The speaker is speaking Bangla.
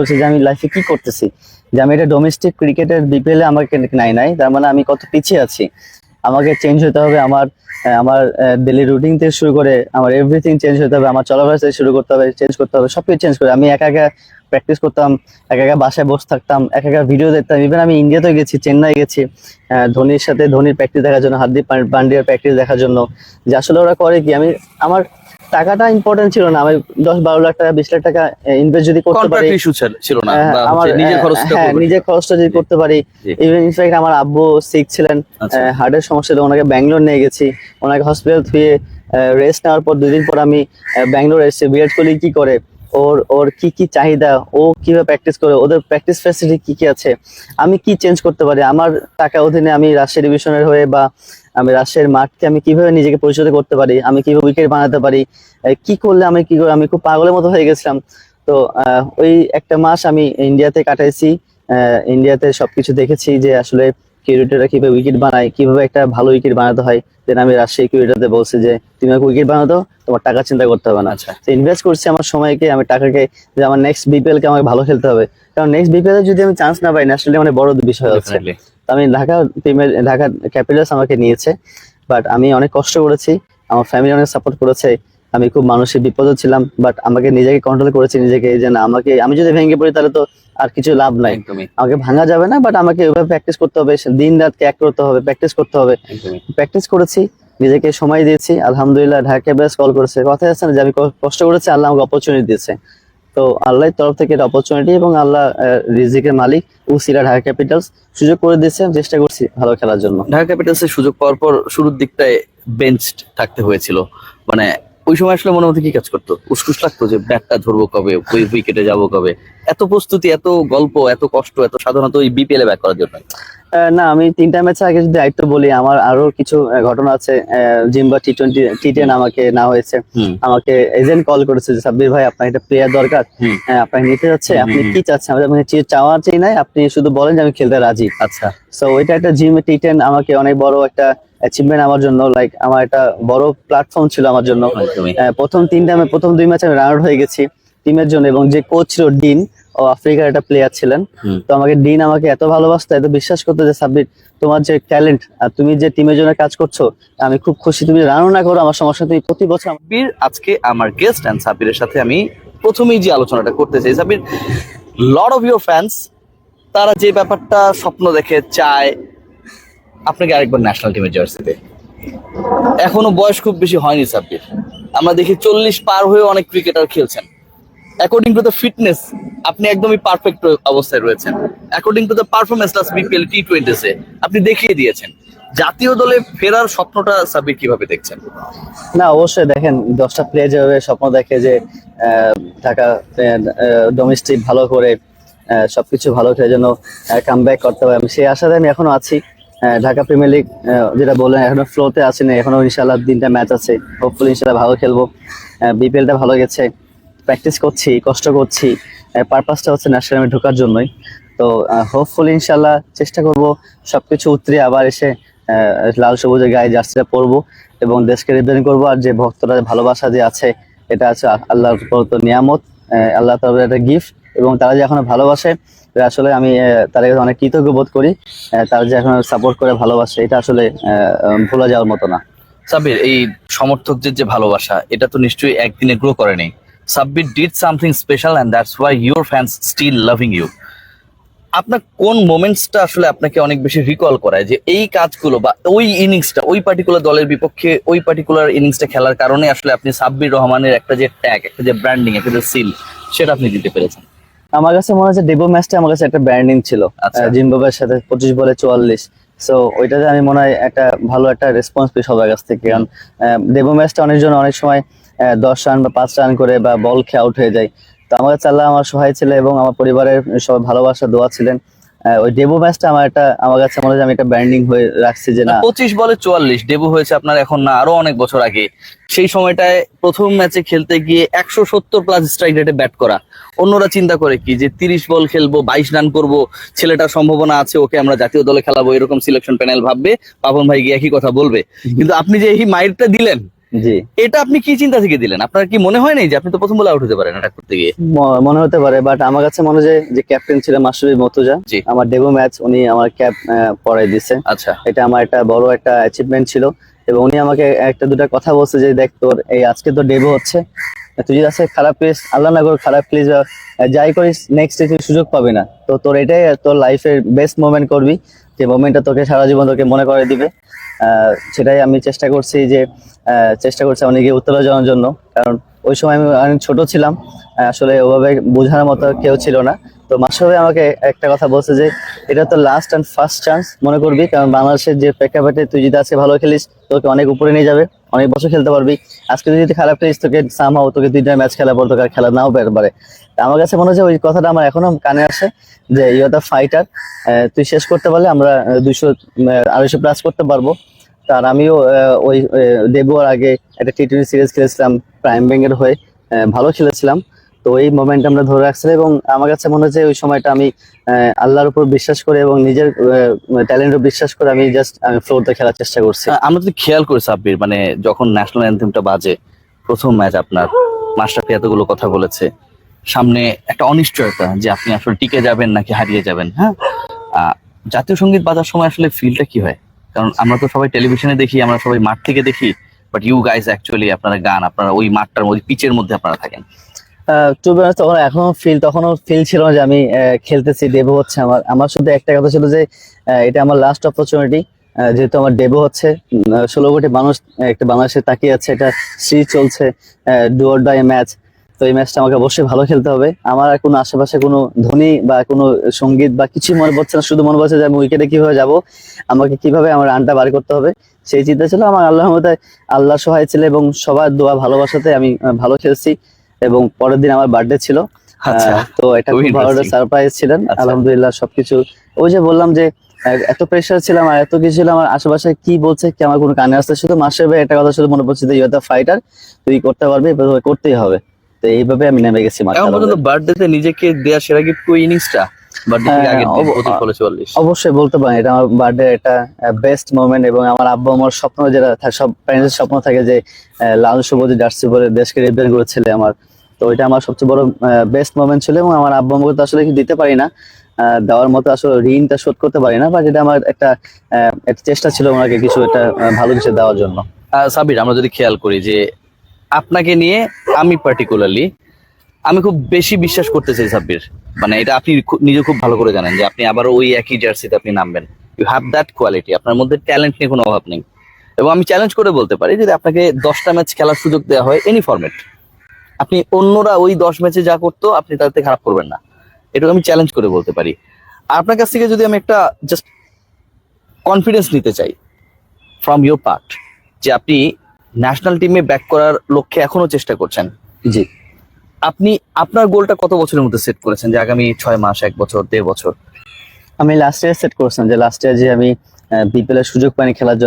বলছি যে আমি লাইফে কি করতেছি? যে আমি এটা ডোমেস্টিক ক্রিকেটের বিপিএল আমাকে নাই নাই। তার মানে আমি কত পিছিয়ে আছি। আমাকে চেঞ্জ হতে হবে, আমার আমার ডেলি রুটিন থেকে শুরু করে, আমার এভরিথিং চেঞ্জ হতে হবে, আমার চলাফেরা থেকে শুরু করতে হবে চেঞ্জ করতে হবে, সবকিছু চেঞ্জ করে। আমি একা একা প্র্যাকটিস করতাম, একা একা বাসায় বসে থাকতাম, একা একা ভিডিও দেখতাম। ইভেন আমি ইন্ডিয়াতে গেছি, চেন্নাই গেছি ধোনির সাথে, ধোনির প্র্যাকটিস দেখার জন্য, হার্দিক পান- পান্ডিয়ার প্র্যাকটিস দেখার জন্য। যে আসলে ওরা করে কি? আমি, আমার টাকাটা ইম্পর্টেন্ট ছিল না। আমি দশ বারো লাখ টাকা বিশ লাখ টাকা ইনভেস্ট যদি করতে পারি ইস্যু ছিল না হ্যাঁ, আমার নিজের খরচ খরচটা হ্যাঁ নিজের খরচটা যদি করতে পারি ইভেন ইনফ্যাক্ট আমার আব্বু সিক ছিলেন আচ্ছা। হার্টের সমস্যা ছিল ওনাকে ব্যাঙ্গালোর নিয়ে গেছি। ওনাকে হসপিটাল থুয়ে রেস্ট নেওয়ার পর দুদিন পর আমি ব্যাঙ্গালোর এসেছি। বিরাট কোহলি কি করে? ওর ওর কি কি চাহিদা, ও কীভাবে প্র্যাকটিস করে, ওদের প্র্যাকটিস ফ্যাসিলিটি কি কি আছে? আমি কি চেঞ্জ করতে পারি? আমার টাকা অধীনে আমি রাজশাহী ডিভিশনের হয়ে বা আমি রাজশাহীর মাঠকে আমি কীভাবে নিজেকে পরিচালিত করতে পারি? আমি কীভাবে উইকেট বানাতে পারি? কি করলে আমি কি করে, আমি খুব পাগলের মতো হয়ে গেছিলাম। তো ওই একটা মাস আমি ইন্ডিয়াতে কাটাইছি। ইন্ডিয়াতে সবকিছু দেখেছি যে আসলে কিউরিটাররা কীভাবে উইকেট বানায় কীভাবে একটা ভালো উইকেট বানাতে হয় দেন আমি রাজশাহী কিউরিটারতে বলছি যে তুমি আমাকে উইকেট বানাতো তোমার টাকা চিন্তা করতে হবে না। আচ্ছা। ইনভেস্ট করছি আমার সময়কে আমি টাকাকে যে আমার নেক্সট বিপিএল কে আমাকে ভালো খেলতে হবে। কারণ নেক্সট বিপিএল এ যদি আমি চান্স না পাই ন্যাশনালি মানে বড় বিষয় হচ্ছে। আমি ঢাকা টিমের ঢাকা ক্যাপিটালস আমাকে নিয়েছে বাট আমি অনেক কষ্ট করেছি আমার ফ্যামিলি অনেক সাপোর্ট করেছে আমি খুব মানসিক বিপদে ছিলাম বাট আমাকে নিজেকে কন্ট্রোল করেছি নিজেকে যে না আমাকে আমি যদি ভেঙে পড়ি তাহলে তো আর কিছু লাভ নাই। আমাকে ভাঙা যাবে না বাট আমাকে ওইভাবে প্র্যাকটিস করতে হবে দিন রাত ক্যাক করতে হবে প্র্যাকটিস করতে হবে। প্র্যাকটিস করেছি নিজেকে সময় দিয়েছি আলহামদুলিল্লাহ ঢাকা ক্যাপিটালস কল করেছে। কথা আছে না যে আমি কষ্ট করেছি আল্লাহ আমাকে অপরচুনিটি দিয়েছে। তো আল্লাহর তরফ থেকে এটা অপরচুনিটি এবং আল্লাহ রিজিকের মালিক উসিরা ঢাকা ক্যাপিটালস সুযোগ করে দিয়েছে। চেষ্টা করছি ভালো খেলার জন্য। ঢাকা ক্যাপিটালস এর সুযোগ পাওয়ার পর শুরুর দিকটায় বেঞ্চ থাকতে হয়েছিল। মানে ওই সময় আসলে মনে মধ্যে কি কাজ করতো? উসকুস লাগতো যে ব্যাটটা ধরবো কবে? উইকেটে যাব কবে? এত প্রস্তুতি এত গল্প এত কষ্ট এত সাধারণত ওই বিপিএল এ ব্যাক করার জন্য। না আমি তিনটা ম্যাচে আগে যদি দায়িত্ব বলি আমার আরও কিছু ঘটনা আছে। Zimba T twenty T ten আমাকে না হয়েছে। আমাকে এজেন্ট কল করেছে যে সাব্বির ভাই আপনার একটা প্লেয়ার দরকার। হ্যাঁ, আপনাকে নিতে যাচ্ছে আপনি কি চাচ্ছেন? আমি আপনাকে চি- চাওয়া চাই নাই আপনি শুধু বলেন যে আমি খেলতে রাজি। আচ্ছা। সো ওইটা একটা জিম টি টেন আমাকে অনেক বড় একটা অ্যাচিভমেন্ট আমার জন্য লাইক আমার একটা বড় প্ল্যাটফর্ম ছিল আমার জন্য। প্রথম তিনটা প্রথম দুই ম্যাচে আমি রান আউট হয়ে গেছি টিমের জন্য এবং যে কোচ ছিল ডিন আফ্রিকার একটা প্লেয়ার ছিলেন। তো আমাকে ডিন আমাকে এত ভালোবাসতো এত বিশ্বাস করতো যে সাব্বির তোমার যে ট্যালেন্ট আর তুমি যে টিমের জন্য কাজ করছ আমি খুব খুশি। তুমি রানও না করো আমার সমস্যা। তুমি প্রতি বছর সাব্বির আজকে আমার গেস্ট অ্যান্ড সাব্বিরের সাথে আমি প্রথমেই যে আলোচনাটা করতে চাই Sabbir lot of your fans তারা যে ব্যাপারটা স্বপ্ন দেখে চায় আপনাকে আরেকবার ন্যাশনাল টিমের জার্সিতে এখনও বয়স খুব বেশি হয়নি সাব্বির। আমরা দেখি চল্লিশ পার হয়ে অনেক ক্রিকেটার খেলছেন। অ্যাকর্ডিং টু দ্য ফিটনেস আপনি একদমই পারফেক্ট অবস্থায় রয়েছেন। According to the performance last BPL T টোয়েন্টিসে আপনি দেখিয়ে দিয়েছেন। জাতীয় দলে ফেরার স্বপ্নটা সাব্বির কীভাবে দেখছেন? না, অবশ্যই দেখেন, দশটা প্লেয়ার যেভাবে স্বপ্ন দেখে যে ঢাকা ডোমেস্টিক ভালো করে সবকিছু ভালো খেলে যেন কাম ব্যাক করতে হবে আমি সেই আশাতে আমি এখনও আছি। ঢাকা প্রিমিয়ার লিগ যেটা বললেন, এখনও ফ্লোতে আছি না। এখনও ইনশাল্লাহ তিনটা ম্যাচ আছে। হোপফুলি ইনশাল্লাহ ভালো খেলব। বিপিএলটা ভালো গেছে। প্র্যাকটিস করছি, কষ্ট করছি। পারপাসটা হচ্ছে ন্যাশনাল ঢোকার জন্যই। তো হোপফুলি ইনশাল্লাহ চেষ্টা করব সবকিছু উতরে আবার এসে লাল সবুজের গায়ে জার্সিটা পরবো এবং দেশকে রিপ্রেজেন্ট করব আর যে ভক্তরা ভালোবাসা যে আছে, এটা আছে আল্লাহর প্রদত্ত নিয়ামত আল্লাহ তাআলার একটা গিফট এবং তারা যে এখনও ভালোবাসে আসলে আমি তাদের অনেক কৃতজ্ঞ বোধ করি তারা যে এখন সাপোর্ট করে ভালোবাসে, এটা আসলে ভোলা যাওয়ার মতো না। সাব্বির, এই সমর্থকদের যে ভালোবাসা, এটা তো নিশ্চয়ই একদিনে গ্রো করেনি Sabbir did something special and that's why your fans still loving you আপনার কোন মোমেন্টসটা আসলে আপনাকে অনেক বেশি রিকল করায় যে এই কাজগুলো বা ওই ইনিংসটা ওই পার্টিকুলার দলের বিপক্ষে ওই পার্টিকুলার ইনিংসটা খেলার কারণে আসলে আপনি সাব্বির রহমানের একটা যে ট্যাগ একটা যে ব্র্যান্ডিং একটা যে সিল সেটা আপনি দিতে পেরেছেন? আমার কাছে মনে হচ্ছে ডেবো ম্যাচটা আমার কাছে একটা ব্র্যান্ডিং ছিল। আচ্ছা। আহ, সাথে পঁচিশ বলে চুয়াল্লিশ। সো ওইটাতে আমি মনে হয় একটা ভালো একটা রেসপন্স পেয়ে সবার কাছ থেকে। কারণ ডেবো ম্যাচটা অনেকজন অনেক সময় দশ রান বা পাঁচ রান করে বা বল খেয়ে আউট হয়ে যায়। তো আমার কাছে আল্লাহ আমার সহায় ছিল এবং আমার পরিবারের সবাই ভালোবাসা, দোয়া ছিলেন। ওই ডেবো ম্যাচটা আমার একটা, আমার কাছে মনে হয় আমি একটা ব্র্যান্ডিং হয়ে রাখছি যে না। পঁচিশ বলে চুয়াল্লিশ, ডেবু হয়েছে আপনার এখন না, আরও অনেক বছর আগে। সেই সময়টায় প্রথম ম্যাচে খেলতে গিয়ে একশো সত্তর প্লাস স্ট্রাইক রেটে ব্যাট করা। অন্যরা চিন্তা করে কি যে তিরিশ বল খেলব, বাইশ রান করব, ছেলেটার সম্ভাবনা আছে, ওকে আমরা জাতীয় দলে খেলাবো, এরকম সিলেকশন প্যানেল ভাববে, পাবন ভাই গিয়ে একই কথা বলবে। কিন্তু আপনি যে এই মাইলটা দিলেন জি। এটা আপনি কি চিন্তা থেকে দিলেন? আপনার কি মনে হয় নাই যে আপনি তো প্রথম বলে আউট হতে পারেন এটা করতে গিয়ে? মনে হতে পারে বাট আমার কাছে মনে হয় যে- ক্যাপ্টেন ছিল মাসুরি মতুজা আমার ডেবু ম্যাচ উনি আমার ক্যাপ পরাই দিছে। আচ্ছা। এটা আমার একটা বড় একটা অ্যাচিভমেন্ট ছিল। এবং উনি আমাকে একটা দুটা কথা বলছে যে দেখ তোর এই আজকে তো ডেবু হচ্ছে। তুই যদি আজকে খারাপ প্লেস আল্লাহ না কর খারাপ প্লেস যাই করিস নেক্সট তুই সুযোগ পাবি না। তো তোর এটাই তোর লাইফের বেস্ট মোমেন্ট করবি। যে মোমেন্টটা তোকে সারা জীবন তোকে মনে করে দিবে সেটাই আমি চেষ্টা করছি যে চেষ্টা করছি অনেকে উত্তরা যাওয়ার জন্য। কারণ ওই সময় আমি অনেক ছোট ছিলাম আসলে ওভাবে বোঝার মতো কেউ ছিল না। তো মাসবে আমাকে একটা কথা বলছে যে, এটা তো লাস্ট অ্যান্ড ফার্স্ট চান্স মনে করবি? কারণ বাংলাদেশের যে প্রেক্ষাপটে তুই যদি আজকে ভালো খেলিস, তোকে অনেক উপরে নিয়ে যাবে, অনেক বছর খেলতে পারবি। আজকে যদি খারাপ খেলিস, তোকে সামহাও তোকে দুইটা ম্যাচ খেলা পর তোকে খেলা নাও পেতে পারে। আমার কাছে মনে হচ্ছে ওই কথাটা আমার এখনও কানে আসে যে ইউ দ্য ফাইটার তুই শেষ করতে পারলে আমরা দুইশো আড়াইশো প্লাস করতে পারব। তার আমিও ওই ডেবুয়ার আগে একটা টি টোয়েন্টি সিরিজ খেলেছিলাম প্রাইম ব্যাংকের হয়ে ভালো খেলেছিলাম। তো এই মোমেন্ট আমরা ধরে রাখছিলাম এবং আমার কাছে মনে হচ্ছে ওই সময়টা আমি আল্লাহর উপর বিশ্বাস করে এবং নিজের ট্যালেন্টও বিশ্বাস করে আমি জাস্ট আমি ফ্লোরতে খেলার চেষ্টা করছি। আমরা যদি খেয়াল করি সাব্বির মানে যখন ন্যাশনাল অ্যান্থেমটা বাজে, প্রথম ম্যাচ আপনার মাস্টারফি এতগুলো কথা বলেছে, সামনে একটা অনিশ্চয়তা যে আপনি আসলে টিকে যাবেন নাকি হারিয়ে যাবেন হ্যাঁ? জাতীয় সংগীত বাজার সময় আসলে ফিলটা কি হয়? কারণ আমরা তো সবাই টেলিভিশনে দেখি, আমরা সবাই মাঠ থেকে দেখি বাট ইউ গাইজ অ্যাকচুয়ালি আপনারা গান, আপনারা ওই মাঠটার মধ্যে, পিচের মধ্যে আপনারা থাকেন। তখন এখনও ফিল তখনও ফিল ছিল না যে আমি খেলতেছি ডেবো হচ্ছে আমার। আমার শুধু একটা কথা ছিল যে এটা আমার লাস্ট অপরচুনিটি যেহেতু আমার ডেবো হচ্ছে ষোলো কোটি মানুষ একটা বাংলাদেশে তাকিয়ে আছে, এটা সিরিজ চলছে ডুয়ার ডাই ম্যাচ তো এই ম্যাচটা আমাকে অবশ্যই ভালো খেলতে হবে। আমার কোনো আশেপাশে কোনো ধ্বনি বা কোনো সংগীত বা কিছুই মনে পড়ছে না, শুধু মনে পড়ছে যে আমি উইকেটে কীভাবে যাব, আমাকে কীভাবে আমার রানটা বার করতে হবে। সেই চিন্তা ছিল, আমার আল্লাহর আল্লাহ সহায় ছিল এবং সবার দোয়া ভালোবাসাতে আমি ভালো খেলছি। এবং পরের দিন আমার বার্থডে ছিল। আচ্ছা তো এটা খুব ভালো. সারপ্রাইজ ছিলেন। আচ্ছা। আলহামদুলিল্লাহ সবকিছু। ওই যে বললাম যে এত প্রেশার ছিলাম আর এত কিছু ছিল আমার আশেপাশে কি বলছে কি আমার কোনো কানে আসতে শুধু মাসে একটা কথা শুধু মনে পড়ছে যে ইউ দ্য ফাইটার তুই করতে পারবি এভাবে করতেই হবে। তো এইভাবে আমি নেমে গেছি মাঠে। পর্যন্ত বার্থডেতে নিজেকে দেওয়া সেরা গিফট কো ইনিংসটা হ্যাঁ, অবশ্যই বলতে পারেন এটা আমার বার্থডে একটা বেস্ট মোমেন্ট এবং আমার আব্বা আমার স্বপ্ন যেটা সব প্যারেন্টসের স্বপ্ন থাকে যে লাল সবুজ জার্সি পরে দেশকে রিপ্রেজেন্ট করে ছেলে আমার। তো এটা আমার সবচেয়ে বড় বেস্ট মোমেন্ট ছিল এবং আমার আব্বু আমাকে তো আসলে কিছু দিতে পারি না। দেওয়ার মতো আসলে ঋণটা শোধ করতে পারি না বাট এটা আমার একটা চেষ্টা ছিল ওনাকে কিছু একটা ভালো কিছু দেওয়ার জন্য। সাবির আমরা যদি খেয়াল করি যে আপনাকে নিয়ে আমি পার্টিকুলারলি আমি খুব বেশি বিশ্বাস করতে চাই সাব্বির। মানে এটা আপনি নিজে খুব ভালো করে জানেন যে আপনি আবার ওই একই জার্সিতে আপনি নামবেন। ইউ হ্যাভ দ্যাট কোয়ালিটি আপনার মধ্যে ট্যালেন্ট নিয়ে কোনো অভাব নেই। এবং আমি চ্যালেঞ্জ করে বলতে পারি যদি আপনাকে দশটা ম্যাচ খেলার সুযোগ দেওয়া হয় এনি ফরম্যাট আপনি অন্যরা ওই দশ ম্যাচে যা করতো আপনি তাতে খারাপ করবেন না। এটুকু আমি চ্যালেঞ্জ করে বলতে পারি। আপনার কাছ থেকে যদি আমি একটা জাস্ট কনফিডেন্স নিতে চাই ফ্রম ইউর পার্ট যে আপনি ন্যাশনাল টিমে ব্যাক করার লক্ষ্যে এখনও চেষ্টা করছেন। জি। আপনি আপনার গোলটা কত বছরের মধ্যে সেট করেছেন? যে আগামী ছয় মাস, এক বছর, দেড় বছর? আমি লাস্ট ইয়ার সেট করেছিলাম। যে লাস্ট ইয়ার যে আমি বিপিএল এর সুযোগ পাইনি খেলার জন্য।